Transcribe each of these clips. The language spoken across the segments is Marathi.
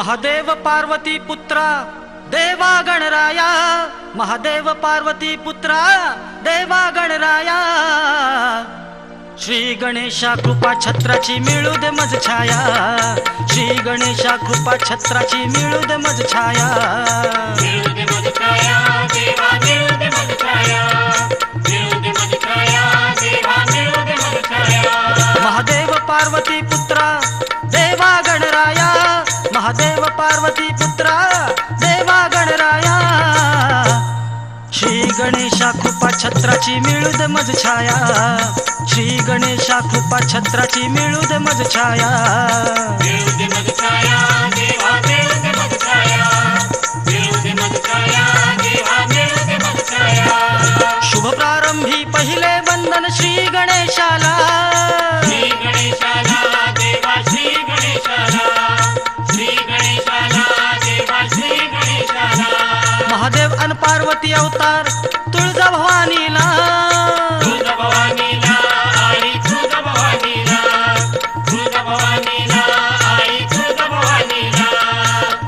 महादेव पार्वती पुत्रा देवा गणराया महादेव पार्वती पुत्रा देवा गणराया. श्री गणेशा कृपा छत्राची मिळू दे मज छाया. श्री गणेशा कृपा छत्राची मिळू दे मज छाया. महादेव पार्वती पुत्रा महादेव पुत्रा देवा गणराया. श्री गणेशा कृपा छत्राची मिळूद मज छाया. श्री गणेशा कृपा छत्राची मिळूद मज छाया देवा. पार्वती अवतार तुळजा भवानीला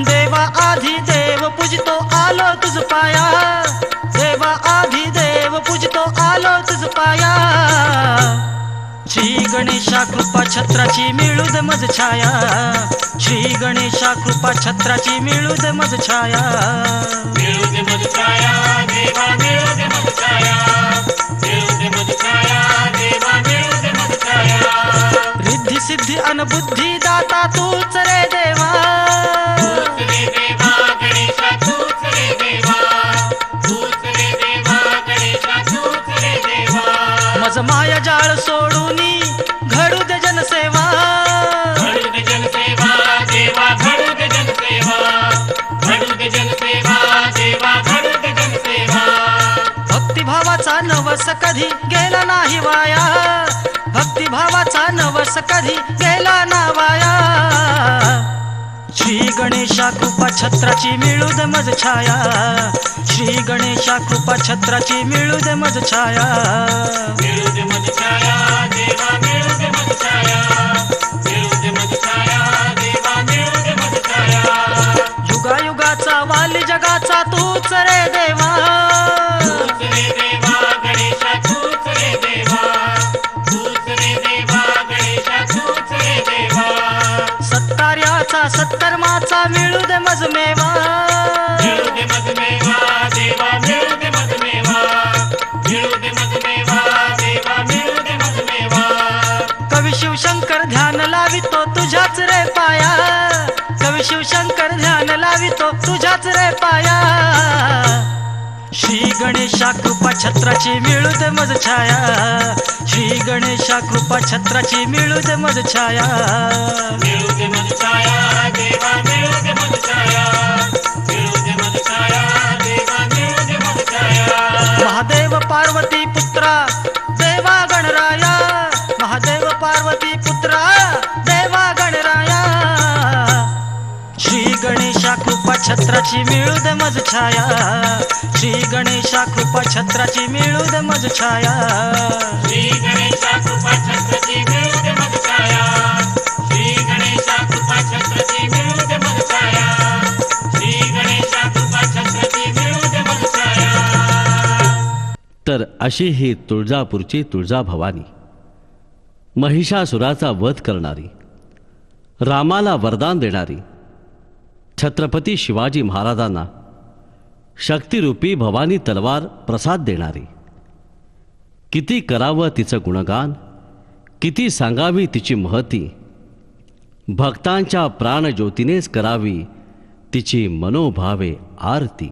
देवा आधी देव पूजतो आलो तुझ पाया. देवा आधी देव पूजतो आलो तुझ पाया. श्री गणेशा कृपा छत्राची मिळू दे मज छाया. श्री गणेशा कृपा छत्राची मिळू दे मज छाया. सिद्धी बुद्धी दाता तूच रे देवा. मज माया जाळ सोडूनी घडू दे जनसेवा. भक्तिभावाचा नवस कधी गेला नाही वाया भक्तिभावाचा नवस कधी गेला ना वाया श्री गणेशा कृपा छत्राची मिळू दे मज छाया. श्री गणेशा कृपा छत्राची मिळू दे मज छाया. मिळूदे मज छाया. सत्कर्माचा मिळू दे मजमेवा. मिळूदे मधुमेवा देवा मिळूदे मधुमेवा मिळूदे मधुमेवा देवा मिळूदे मधुमेवा कवी शिवशंकर ध्यान लावितो तुझ्याच रे पाया. कवी शिवशंकर ध्यान लावितो तुझ्याच रे पाया. श्री गणेशा कृपा छत्राची मिळू दे मज छाया. श्री गणेशा कृपा छत्राची मिळू दे मज छाया. मिळू दे मज छाया देवा मिळू दे मज छाया. छत्राची मिळू दे मज छाया. श्री गणेशा कृपा छत्राची मिळू दे मज छाया. श्री गणेशा कृपा छत्रची मिळूदे मधुछाया श्री गणेशा कृपा छत्रची मिळूदे मधुछाया श्री गणेशा कृपा छत्रची मिळूदे मधुछाया तर अशी ही तुळजापूरची तुळजा भवानी महिषासुराचा वध करणारी. रामाला वरदान देणारी. छत्रपती शिवाजी महाराजांना शक्तिरूपी भवानी तलवार प्रसाद देणारी. किती करावं तिचं गुणगान किती सांगावी तिची महती भक्तांच्या प्राणज्योतीनेच करावी तिची मनोभावे आरती.